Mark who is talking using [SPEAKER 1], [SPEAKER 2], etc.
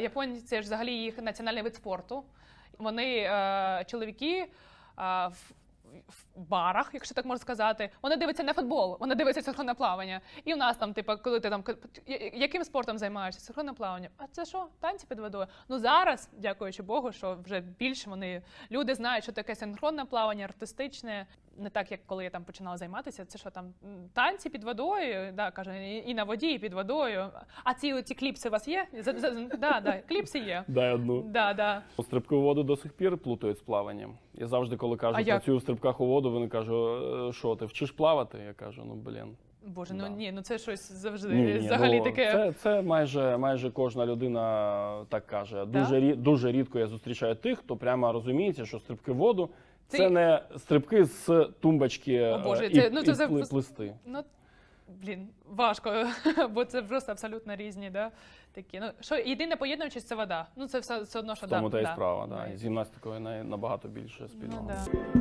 [SPEAKER 1] Японці це ж взагалі їх національний вид спорту. Вони е, чоловіки е, в, в барах, якщо так можна сказати, вони дивляться не футбол, вони дивляться синхронне плавання. І в нас там, типу, коли ти там яким спортом займаєшся? Синхронне плавання. А це що? Танці під водою? Ну зараз, дякуючи Богу, що вже більше вони люди знають, що таке синхронне плавання, артистичне. Не так, як коли я там починала займатися. Це що там танці під водою, да, каже, і, і на воді, і під водою. А ці, ці кліпси у вас є? За- за- Да, да, кліпси є.
[SPEAKER 2] Дай одну.
[SPEAKER 1] Да, да.
[SPEAKER 2] У воду до сих пір плутають з плаванням. Я завжди, коли кажу,
[SPEAKER 1] А як?
[SPEAKER 2] працюю в стрибках у воду, вони кажуть, «Е, що ти вчиш плавати? Я кажу, ну блін.
[SPEAKER 1] Боже, ну
[SPEAKER 2] Да.
[SPEAKER 1] ні, ну це щось завжди
[SPEAKER 2] Ні, ні,
[SPEAKER 1] взагалі
[SPEAKER 2] ну,
[SPEAKER 1] таке.
[SPEAKER 2] Це, це майже, майже кожна людина так каже. Дуже, рі- дуже рідко я зустрічаю тих, хто прямо розуміється, що стрибки в воду це,
[SPEAKER 1] Це-
[SPEAKER 2] не стрибки з тумбочки
[SPEAKER 1] О, Боже,
[SPEAKER 2] і,
[SPEAKER 1] це- ну, це
[SPEAKER 2] і
[SPEAKER 1] це,
[SPEAKER 2] пли- плисти.
[SPEAKER 1] Ну, блін, важко, бо це просто абсолютно різні, да? такі. Ну, що єдине поєднуючись, це вода. Ну, це все, все одно, що
[SPEAKER 2] В тому
[SPEAKER 1] да,
[SPEAKER 2] та й
[SPEAKER 1] да.
[SPEAKER 2] справа. Да. З гімнастикою набагато більше спільного.
[SPEAKER 1] Ну, да.